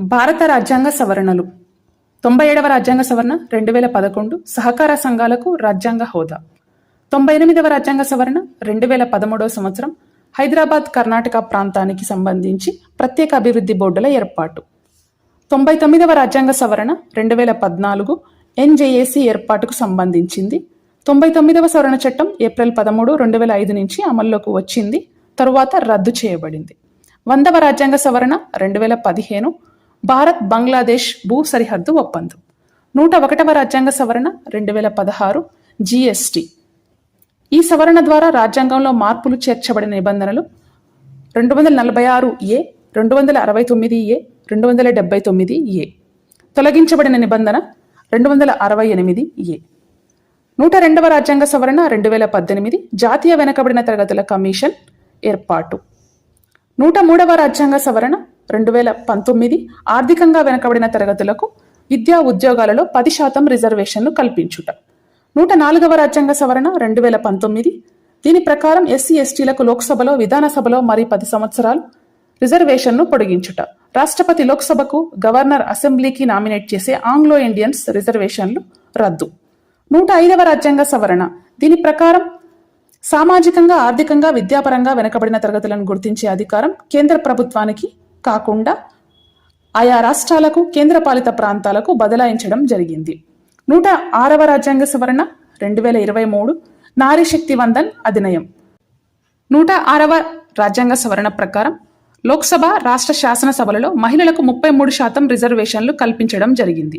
భారత రాజ్యాంగ సవరణలు. తొంభై ఏడవ రాజ్యాంగ సవరణ రెండు వేల పదకొండు సహకార సంఘాలకు రాజ్యాంగ హోదా. తొంభై ఎనిమిదవ రాజ్యాంగ సవరణ రెండు వేల పదమూడవ సంవత్సరం హైదరాబాద్ కర్ణాటక ప్రాంతానికి సంబంధించి ప్రత్యేక అభివృద్ధి బోర్డుల ఏర్పాటు. తొంభై తొమ్మిదవ రాజ్యాంగ సవరణ రెండు వేల పద్నాలుగు ఎన్జేఏసీ ఏర్పాటుకు సంబంధించింది. తొంభై తొమ్మిదవ సవరణ చట్టం ఏప్రిల్ పదమూడు రెండు వేల ఐదు నుంచి అమల్లోకి వచ్చింది. తరువాత రద్దు చేయబడింది. వందవ రాజ్యాంగ సవరణ రెండు వేల పదిహేను భారత్ బంగ్లాదేశ్ భూ సరిహద్దు ఒప్పందం. నూట ఒకటవ రాజ్యాంగ సవరణ రెండు వేల పదహారు జిఎస్టి ఈ సవరణ ద్వారా రాజ్యాంగంలో మార్పులు చేర్చబడిన నిబంధనలు రెండు వందల నలభై ఆరు ఏ రెండు వందల అరవై తొమ్మిది ఏ రెండు వందల డెబ్బై తొమ్మిది ఏ. తొలగించబడిన నిబంధన రెండు వందల అరవై ఎనిమిది ఏ. నూట రెండవ రాజ్యాంగ సవరణ రెండు వేల పద్దెనిమిది జాతీయ వెనుకబడిన తరగతుల కమిషన్ ఏర్పాటు. నూట మూడవ రాజ్యాంగ సవరణ రెండు వేల పంతొమ్మిది ఆర్థికంగా వెనకబడిన తరగతులకు విద్యా ఉద్యోగాలలో పది శాతం రిజర్వేషన్లు కల్పించుట. నూట నాలుగవ రాజ్యాంగ సవరణ రెండు వేల పంతొమ్మిది. దీని ప్రకారం ఎస్సీ ఎస్టీలకు లోక్సభలో విధానసభలో మరి పది సంవత్సరాలు రిజర్వేషన్ను పొడిగించుట. రాష్ట్రపతి లోక్సభకు గవర్నర్ అసెంబ్లీకి నామినేట్ చేసే ఆంగ్లో ఇండియన్స్ రిజర్వేషన్లు రద్దు. నూట ఐదవ రాజ్యాంగ సవరణ. దీని ప్రకారం సామాజికంగా ఆర్థికంగా విద్యాపరంగా వెనుకబడిన తరగతులను గుర్తించే అధికారం కేంద్ర ప్రభుత్వానికి కాకుండా ఆయా రాష్ట్రాలకు కేంద్రపాలిత ప్రాంతాలకు బదలాయించడం జరిగింది. నూట ఆరవ రాజ్యాంగ సవరణ రెండు వేల ఇరవై మూడు నారీ శక్తి వందన్ అధినయం. నూట ఆరవ రాజ్యాంగ సవరణ ప్రకారం లోక్సభ రాష్ట్ర శాసనసభలలో మహిళలకు ముప్పై మూడు శాతం రిజర్వేషన్లు కల్పించడం జరిగింది.